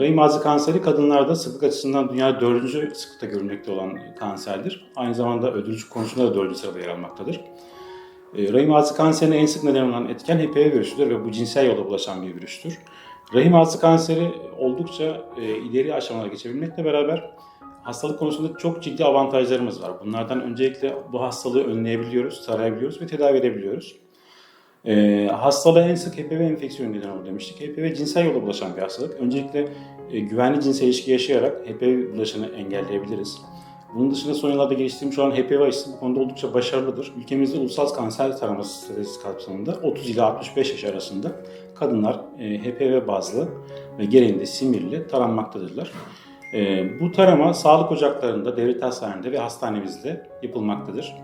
Rahim ağzı kanseri kadınlarda sıklık açısından dünyada dördüncü sıklıkta görülmekte olan kanserdir. Aynı zamanda öldürücü konusunda da dördüncü sırada yer almaktadır. E, Rahim ağzı kanserine en sık neden olan etken HPV virüsüdür ve bu cinsel yolla bulaşan bir virüstür. Rahim ağzı kanseri oldukça e, ileri aşamalara geçebilmekle beraber hastalık konusunda çok ciddi avantajlarımız var. Bunlardan öncelikle bu hastalığı önleyebiliyoruz, tarayabiliyoruz ve tedavi edebiliyoruz. E, hastalığa en sık HPV enfeksiyonu neden olur demiştik. HPV cinsel yolla bulaşan bir hastalık. Öncelikle e, güvenli cinsel ilişki yaşayarak HPV bulaşını engelleyebiliriz. Bunun dışında son yıllarda geliştirilmiş olan HPV aşısı bu konuda oldukça başarılıdır. Ülkemizde ulusal kanser taraması stratejisi kapsamında 30 ila 65 yaş arasında kadınlar e, HPV bazlı ve gereğinde simirli taranmaktadırlar. E, bu tarama sağlık ocaklarında, devlet hastanelerinde ve hastanemizde yapılmaktadır.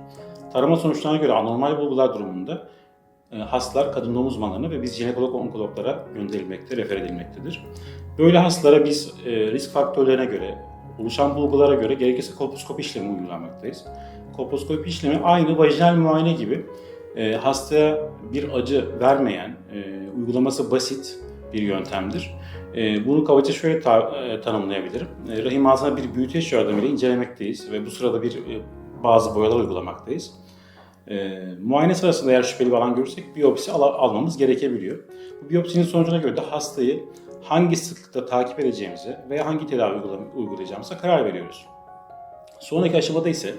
Tarama sonuçlarına göre anormal bulgular durumunda hastalar kadın doğum uzmanlarına ve biz jinekolog onkologlara gönderilmekte, refer edilmektedir. Böyle hastalara biz e, risk faktörlerine göre, oluşan bulgulara göre gerekirse kolposkopi işlemi uygulamaktayız. Kolposkopi işlemi aynı vajinal muayene gibi e, hastaya bir acı vermeyen, e, uygulaması basit bir yöntemdir. E, bunu kabaca şöyle ta- e, tanımlayabilirim. E, rahim ağzına bir büyüteç yardımıyla incelemekteyiz ve bu sırada bir e, bazı boyalar uygulamaktayız. E, muayene sırasında eğer şüpheli bir alan görürsek biyopsi al- almamız gerekebiliyor. Bu biyopsinin sonucuna göre de hastayı hangi sıklıkta takip edeceğimize veya hangi tedavi uygula- uygulayacağımıza karar veriyoruz. Sonraki aşamada ise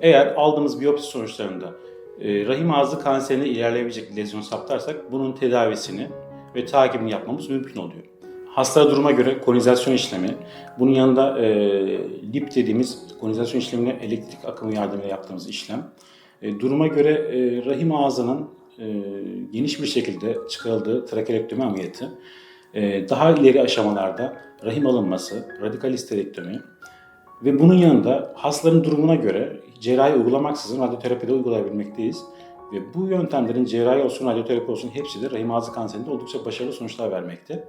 eğer aldığımız biyopsi sonuçlarında e, rahim ağzı kanserine ilerleyebilecek lezyon saptarsak bunun tedavisini ve takibini yapmamız mümkün oluyor. Hasta duruma göre konizasyon işlemi, bunun yanında e, lip dediğimiz konizasyon işlemine elektrik akımı yardımıyla yaptığımız işlem, e, duruma göre e, rahim ağzının e, geniş bir şekilde çıkarıldığı trakerektomi ameliyatı, e, daha ileri aşamalarda rahim alınması, radikal histerektomi ve bunun yanında hastaların durumuna göre cerrahi uygulamaksızın radyoterapi de uygulayabilmekteyiz. Ve bu yöntemlerin cerrahi olsun, radyoterapi olsun hepsi de rahim ağzı kanserinde oldukça başarılı sonuçlar vermekte.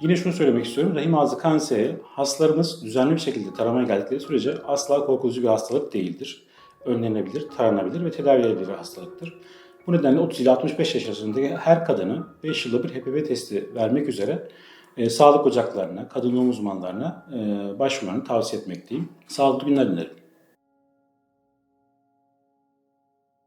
Yine şunu söylemek istiyorum. Rahim ağzı kanseri hastalarımız düzenli bir şekilde taramaya geldikleri sürece asla korkutucu bir hastalık değildir. Önlenebilir, taranabilir ve tedavi edilebilir hastalıktır. Bu nedenle 30 ila 65 yaş arasındaki her kadını 5 yılda bir HPV testi vermek üzere e, sağlık ocaklarına, kadın doğum uzmanlarına e, başvurmanı tavsiye etmekteyim. Sağlıklı günler dilerim.